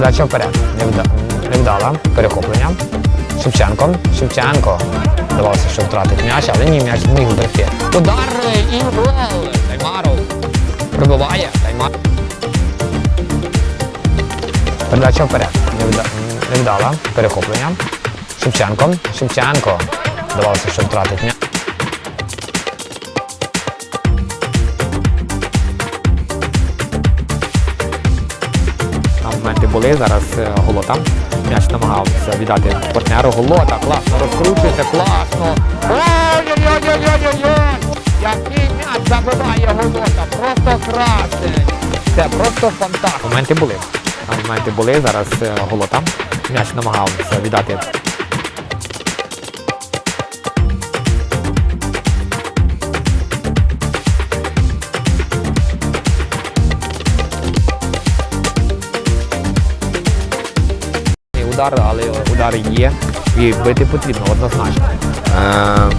Передача вперед. Невдала. Перехоплення. Шевченко. Шевченко. Здавалося, що втратить м'яч, але ні, м'яч зміг зберегти. Удар і гол. Таймаров. Пробиває. Таймар. Передача вперед. Невдала. Перехоплення. Шевченко. Шевченко. Здавалося, що втратить м'яч. Моменти були, зараз е, голота. М'яч намагався віддати партнеру. Голота, класно розкручується, класно. Ой-ой-ой-ой-ой-ой! Який м'яч забиває голота, просто красень. Це просто фантастика. Моменти були. Моменти були, зараз голотам, голота. М'яч намагався віддати. Удар, але удар є. І бити потрібно однозначно. Е,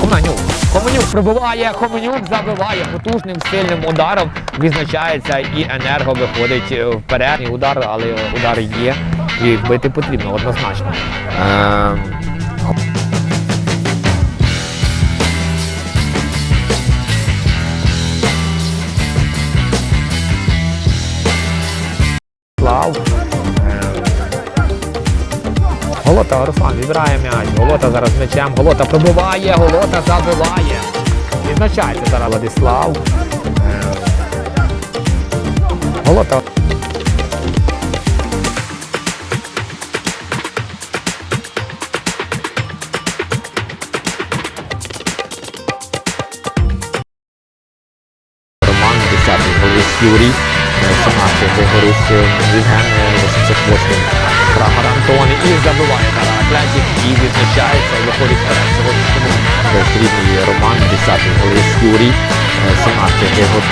Хоменюк. Хоменюк прибиває, Хоменюк забиває потужним сильним ударом. Відзначається і енерго виходить е, вперед. І удар, але удар є. І бити потрібно однозначно. Е, Слав. Голота Руслан відбирає м'яч. Голота зараз м'ячем. Голота пробиває, голота забиває. Відзначається зараз Владислав. Голота. Роман 10-й Борис Юрій, 17-й Григорис Євген, 88-й Атлантик і відзначається і виходить вперед сьогоднішньому безрідний Роман, 10-й Борис Юрій, 17-й Григор